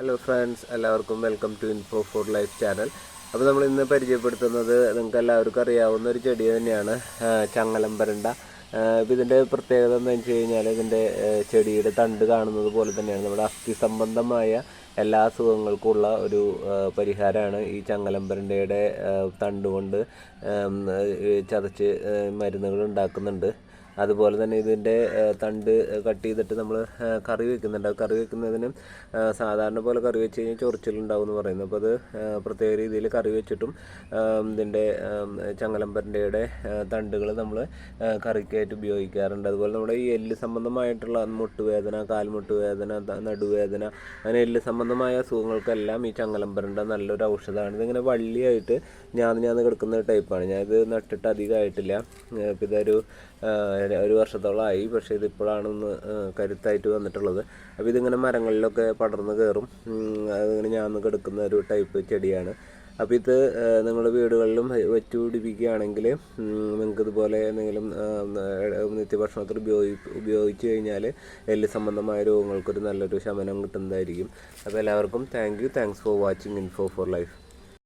Hello friends എല്ലാവർക്കും welcome to info for life channel അപ്പോൾ നമ്മൾ ഇന്ന് പരിചയപ്പെടുത്തുന്നത് നിങ്ങൾക്ക് എല്ലാവർക്കും അറിയാവുന്ന ഒരു ചെടി തന്നെയാണ് ചങ്ങലം ഇപ്പോൾ ഇതിന്റെ പ്രത്യേകത എന്താണെന്ന് വെച്ച് കഴിഞ്ഞാൽ ഇതിന്റെ ചെടിയുടെ തണ്ട് കാണുന്നത് പോലെ തന്നെയാണ്. നമ്മുടെ അസ്ഥി സംബന്ധമായ എല്ലാ അസുഖങ്ങൾക്കുള്ള ഒരു പരിഹാരമാണ് ഈ ചങ്ങലമ്പരണ്ടയുടെ തണ്ടുകൊണ്ട് തണ്ട് കൊണ്ട് ചതച്ച് മരുന്നുകൾ ഉണ്ടാക്കുന്നുണ്ട്. അതുപോലെ തന്നെ ഇതിന്റെ തണ്ട് കട്ട് ചെയ്തിട്ട് നമ്മൾ കറി വെക്കുന്നുണ്ട്. കറി വെക്കുന്നതിന് സാധാരണ പോലെ കറി വെച്ച് കഴിഞ്ഞാൽ ചൊറിച്ചിലുണ്ടാവും എന്ന് പറയുന്നു. അപ്പോൾ അത് പ്രത്യേക രീതിയിൽ കറി വെച്ചിട്ടും ഇതിന്റെ ചങ്ങലമ്പരന്റെയുടെ തണ്ടുകൾ നമ്മൾ കറിക്കായിട്ട് ഉപയോഗിക്കാറുണ്ട്. അതുപോലെ നമ്മുടെ ഈ എല്ല് സംബന്ധമായിട്ടുള്ള മുട്ടുവേദന കാൽമുട്ടുവേദന വേദന നടുവേദന അങ്ങനെ എല്ല് സംബന്ധമായ അസുഖങ്ങൾക്കെല്ലാം ഈ ചങ്ങലമ്പരണ്ട നല്ലൊരു ഔഷധമാണ്. ഇതിങ്ങനെ വള്ളിയായിട്ട് ഞാൻ ഞാൻ കിടക്കുന്ന ടൈപ്പാണ്. ഞാനിത് നട്ടിട്ട് അധികമായിട്ടില്ല. ഇതൊരു ഒരു വർഷത്തോളമായി. പക്ഷേ ഇത് ഒന്ന് ആ, കരുത്തായിട്ട് വന്നിട്ടുള്ളത്. അപ്പോൾ ഇതിങ്ങനെ മരങ്ങളിലൊക്കെ പടർന്ന് കയറും അതിങ്ങനെ ഞാൻ കിടക്കുന്ന ഒരു ടൈപ്പ് ചെടിയാണ്. അപ്പോൾ ഇത് നിങ്ങൾ വീടുകളിലും വെച്ച് പിടിപ്പിക്കുകയാണെങ്കിൽ നിങ്ങൾക്ക് ഇതുപോലെ എന്തെങ്കിലും നിത്യഭക്ഷണത്തിൽ ഉപയോഗി ഉപയോഗിച്ച് കഴിഞ്ഞാൽ എല്ല് സംബന്ധമായ രോഗങ്ങൾക്കൊരു നല്ലൊരു ശമനം കിട്ടുന്നതായിരിക്കും. അപ്പോൾ എല്ലാവർക്കും thank you thanks for watching info for life